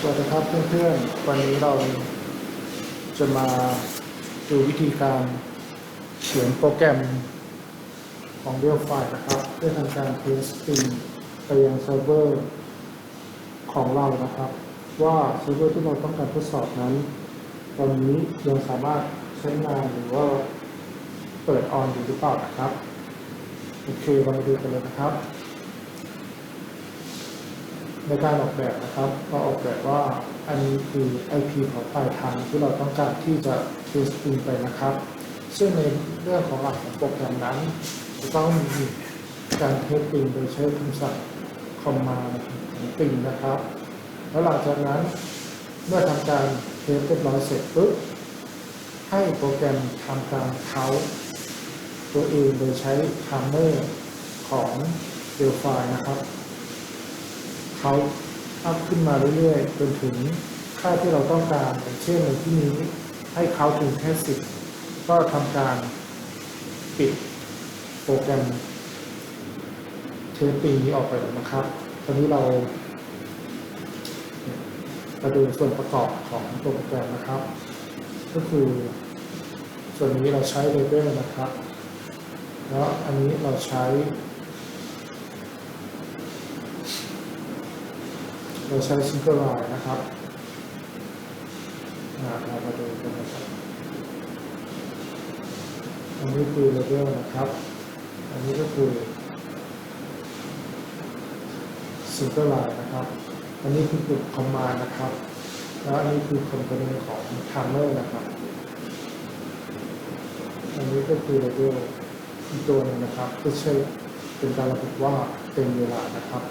สวัสดีครับเพื่อนๆ วันนี้เราจะมาดูวิธีการเขียนโปรแกรมของเรียลไฟล์นะครับ เพื่อทำการเทสติ้งไปยังเซิร์ฟเวอร์ของเรานะครับ ว่าเซิร์ฟเวอร์ที่เราต้องการทดสอบนั้น ตอนนี้ยังสามารถใช้งานหรือว่าเปิดออนอยู่หรือเปล่านะครับ โอเคเรามาดูกันเลยนะครับ ในการออกแบบนะครับเราออกแบบว่าอันนี้คือ IP ของปลายทางที่เราต้องการที่จะ testing ไปนะครับ ซึ่งในเรื่องของหลักของโปรแกรมนั้นจะต้องมีการ testing โดยใช้คำสั่ง command ของปิงนะครับ แล้วหลังจากนั้นเมื่อทำการเทสเรียบร้อยเสร็จปุ๊บให้โปรแกรมทำการเขาตัวเองโดยใช้ timer ของ d e l p h i นะครับ เขาอัพขึ้นมาเรื่อยๆ จนถึงค่าที่เราต้องการอย่างเช่นในที่นี้ให้เขาถึงแค่สิบก็ทำการปิดโปรแกรมเทสติ้งนี้ออกไปแล้วนะครับ ตอนนี้เรามาดูส่วนประกอบของโปรแกรมนะครับ ก็คือส่วนนี้เราใช้เลเวลนะครับ แล้วอันนี้เราใช้ เราใช้ซิงเกิลไลน์นะครับอ่าเรามาดูกันนะครับอันนี้คือเลเวลนะครับ อันนี้ก็คือซิงเกิลไลน์นะครับ อันนี้คือกลุ่มคอมมานด์นะครับ แล้วอันนี้คือคอมโพเนนต์ของ timer นะครับ อันนี้ก็คือเลเวลอีกตัวนึงนะครับเพื่อใช้เป็นการระบุว่าเป็นเวลานะครับ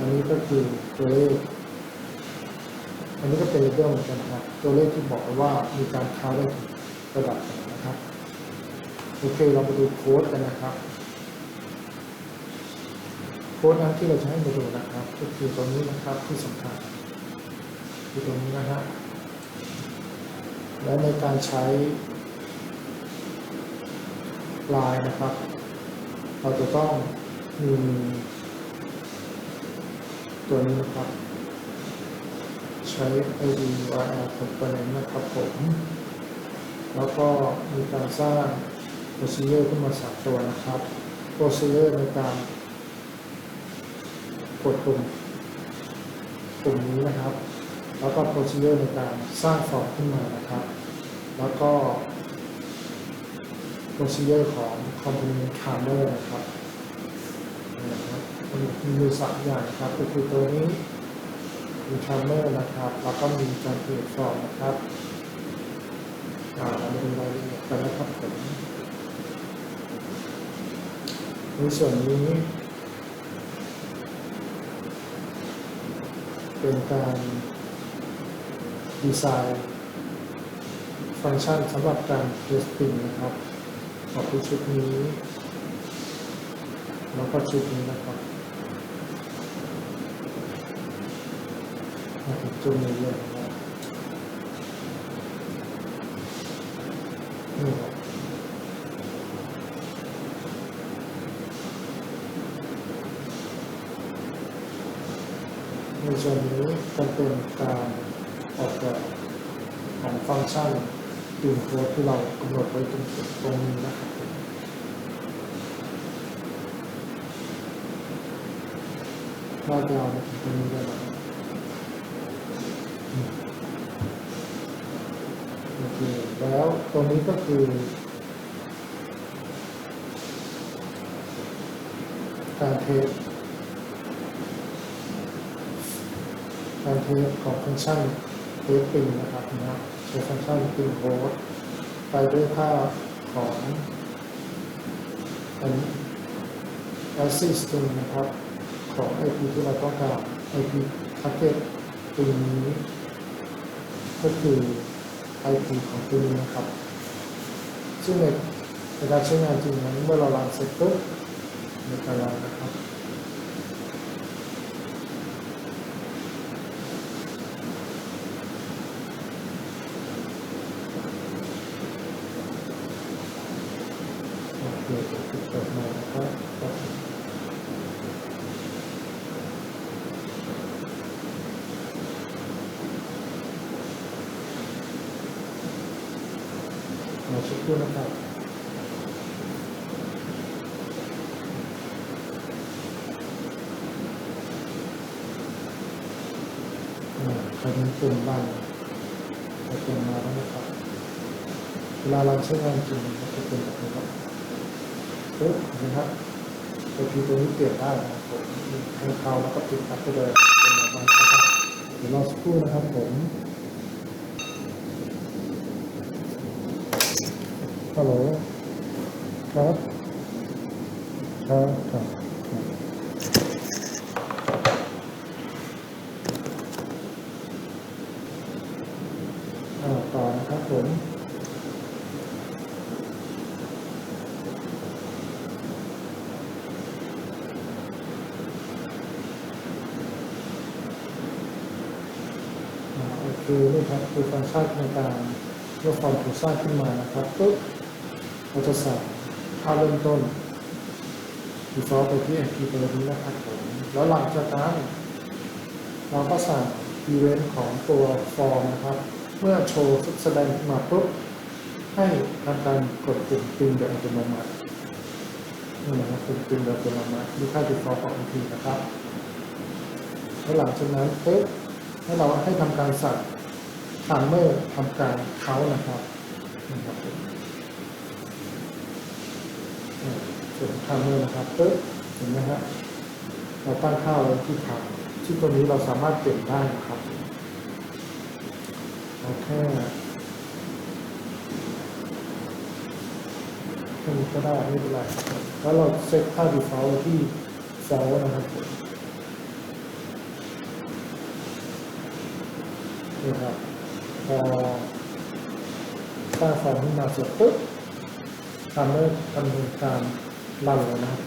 อันนี้ก็คือตัวเลข อันนี้ก็เป็นเลเวลเหมือนกันนะครับ ตัวเลขที่บอกว่ามีการค้าได้ถึงระดับไหนนะครับ โอเค เราไปดูโค้ดกันนะครับ โค้ดนั้นที่เราจะให้มาดูนะครับ ก็คือตัวนี้นะครับที่สำคัญคือตรงนี้นะฮะ และในการใช้ลายนะครับ เราจะต้องมี ตัวนี้นะครับ ใช้ ID URL component นะครับผม แล้วก็มีการสร้าง procedure ขึ้นมาสามตัวนะครับ procedure ในการกดปุ่มปุ่มนี้นะครับ แล้วก็ procedure ในการสร้างฟอร์มขึ้นมานะครับ แล้วก็ procedure ของ component timer นะครับนะครับ มีอยู่สามอย่างครับก็คือตัวนี้มี timer นะครับแล้วก็มีการ create form นะครับอ่าเรามาดูรายละเอียดกันนะครับผมในส่วนนี้ เป็นการดีไซน์ฟังก์ชันสำหรับการ testing นะครับ ขอบคุณชุดนี้ แล้วก็ชุดนี้นะครับมาถึง จุดนี้เลยนะครับนี่ครับในส่วนนี้จะเป็นการออกแบบของฟังก์ชันดูโค้ดที่เรากำหนดไว้ตรงตรงนี้นะครับลากยาวมาถึงตรงนี้ได้แล้วอืม โอเคแล้วตรงนี้ก็คือ การเทสการเทสของฟังก์ชันเทสปิงนะครับนะใช้ฟังก์ชันปิงโค้ดไปด้วยค่าของอัน ASCII string นะครับ ของ IP ที่เราต้องการ IP target ตัวนี้ ก็คือ IP ของตัวนี้นะครับ ซึ่งในการใช้งานจริงนั้นเมื่อเรารันเสร็จปุ๊บในการรันนะครับ โอเคเปิดมานะครับ สักครู่นะครับอ่าใครเป็นกลุ่มบ้างใครเป็นมาแล้วนะครับ เวลาเราใช้งานจริงมันจะเป็นแบบนี้ครับปึ๊บนะครับตัวทีตัวนี้เปลี่ยนได้นะครับผมให้เขาแล้วก็ปิดครับไปเลยเป็นแบบนั้นนะครับ เดี๋ยวรอสักครู่นะครับผม ฮัลโหลครับครับครับครับอ่าต่อนะครับผมโอเคนี่ครับคือฟังก์ชันในการ เมื่อฟอร์มถูกสร้างขึ้นมานะครับปุ๊บเราจะใส่ค่าเริ่มต้น default ไปที่ MP ตัวนี้นะครับผมแล้วหลังจากนั้นเราก็สั่ง event ของตัวฟอร์มนะครับ เมื่อโชว์แสดงขึ้นมาปุ๊บให้ทำการกดปุ่มปิงโดยอัตโนมัตินี่นะครับปุ่มปิงโดยอัตโนมัติดูค่า default ของ MP นะครับแล้วหลังจากนั้นปุ๊บให้เราให้ทำการสั่ง ทามเมอร์ทำการเขานะครับนี่ครับส่วนทามเมอร์นะครับปุ๊บเห็นไหมฮะเราตั้งค่าไว้ที่ทางที่ตัวนี้เราสามารถเปลี่ยนได้นะครับเราแค่แค่นี้ก็ได้ไม่เป็นไรแล้วเราเซตค่า default ที่ false นะครับนี่ครับ อสร้างฟอร์มขึ้นมาเสร็จปุ๊บทำเริ่มดำเนินการรันแล้วนะครับ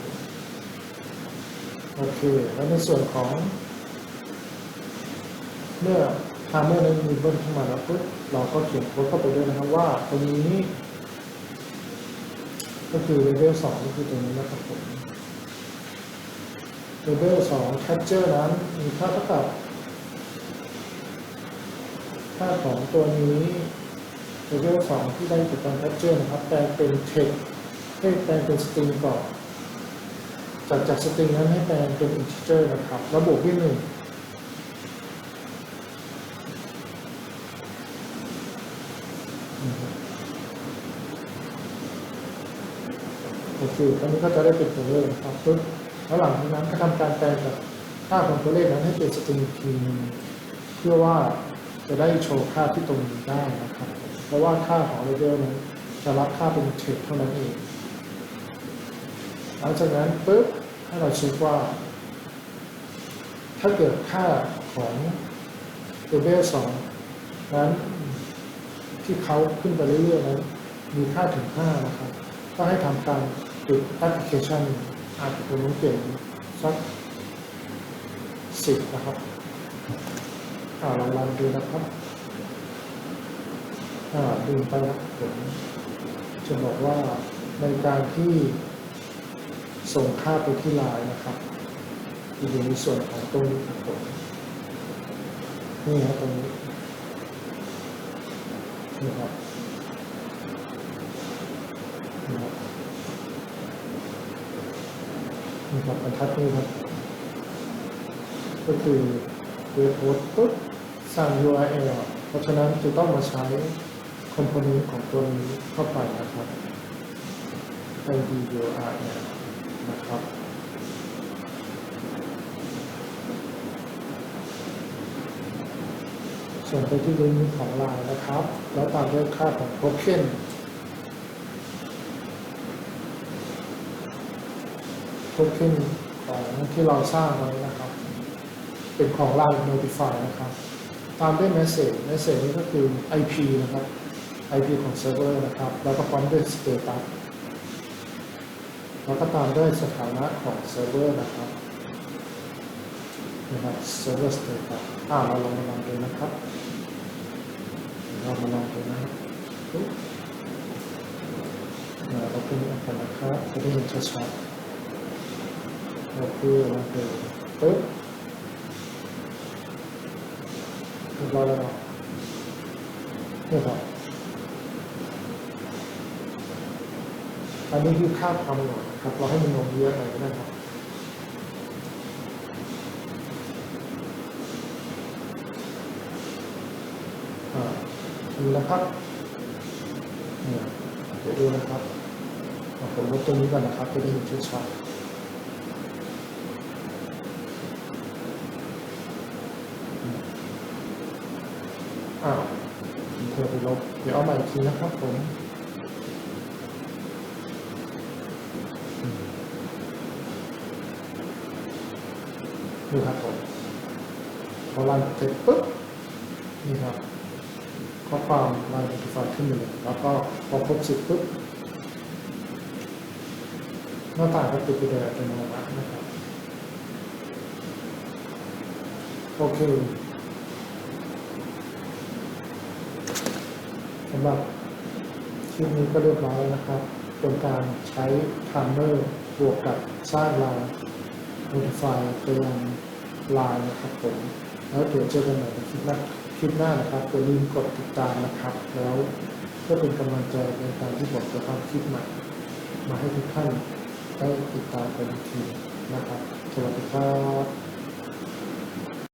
โอเคแล้วในส่วนของ เมื่อทามเมอร์นั้นมีเบิ้ลขึ้นมาแล้วปุ๊บเราก็เขียนโค้ดเข้าไปด้วยนะครับว่าตรงนี้ ก็คือเลเวลสองก็คือตรงนี้นะครับผมเลเวลสองแคปเจอร์นั้นมีค่าเท่ากับ ค่าของตัวนี้เลเวลสองที่ได้จากการแคปเจอร์นะครับแปลงเป็นเทคให้แปลงเป็นสตริงก่อนจากจากสตริงนั้นให้แปลงเป็นอินทิเจอร์นะครับแล้วบวกด้วยหนึ่งโอเคตอนนี้ก็จะได้เป็นตัวเลขนะครับปึ๊บแล้วหลังจากนั้นก็ทำการแปลงจากค่าของตัวเลขนั้นให้เป็นสตริงทีนึงเพื่อว่า จะได้โชว์ค่าที่ตรงนี้ได้นะครับ เพราะว่าค่าของเลเวลนั้นจะรับค่าเป็นเทคเท่านั้นเอง หลังจากนั้นปุ๊บให้เราเช็คว่า ถ้าเกิดค่าของเลเวลสองนั้นที่เขาขึ้นไปเรื่อยๆนั้นมีค่าถึง 5 นะครับ ก็ให้ทำการปิดแอปพลิเคชันอาจจะเป็นเปลี่ยนสักสิบนะครับ อ่าลองรันดูนะครับอ่าดูไปครับผมจะบอกว่าในการที่ส่งค่าไปที่ไลน์นะครับอยู่ในส่วนของตรงนี้ครับผมนี่ครับตรงนี้นี่ครับนี่ครับนี่ครับบรรทัดนี้ครับ ก็คือ เว็บโพสต์ปุ๊บสั่ง URL เพราะฉะนั้นจะต้องมาใช้คอมโพเนนต์ของตัวนี้เข้าไปนะครับ ID URL นะครับส่งไปที่ลิงก์ของ Line นะครับ แล้วตามด้วยค่าของโทเค็นโทเค็นของที่เราสร้างไว้นะครับ เป็นของ Line Notify นะครับ ตามด้วย Message Message นี้ก็คือ IP นะครับ IP ของเซิร์ฟเวอร์นะครับ แล้วก็พร้อมด้วย Status แล้วก็ตามด้วยสถานะของเซิร์ฟเวอร์นะครับนะครับ Server Status อ่าเราลองมาลองดูนะครับ เรามาลองดูนะครับปุ๊บเราขึ้นอันนะครับจะได้เห็นชัดๆเราคือเราคือปุ๊บ เร้อยแล้วเนาะนี่ครับ อันนี้คือค่าความหน่อยครับ เราให้มันลงเยอะหน่อยก็ได้ครับอ่าดูนะครับเนี่ยเดี๋ยวดูนะครับผมลดตรงนี้ก่อนนะครับจะได้เห็นชัดๆ อ้าวเธอไปลบ เดี๋ยวเอาใหม่อีกทีนะครับผมดูครับผมพอรันเสร็จปุ๊บ นี่ครับข้อความลายไฟขึ้นมาเลยแล้วก็พอครบสิบปุ๊บ หน้าต่างก็ปิดไปโดยอัตโนมัตินะครับ โอเค สำหรับคลิปนี้ก็เรียบร้อยแล้วนะครับ เป็นการใช้ไทม์เมอร์บวกกับสร้างลาย modify ไปยังลายนะครับผม แล้วเดี๋ยวเจอกันใหม่ในคลิปหน้าคลิปหน้านะครับอย่าลืมกดติดตามนะครับ แล้วเพื่อเป็นกำลังใจในการที่ผมจะทำคลิปใหม่ มาให้ทุกท่านได้ติดตามกันอีกทีนะครับ สวัสดีครับ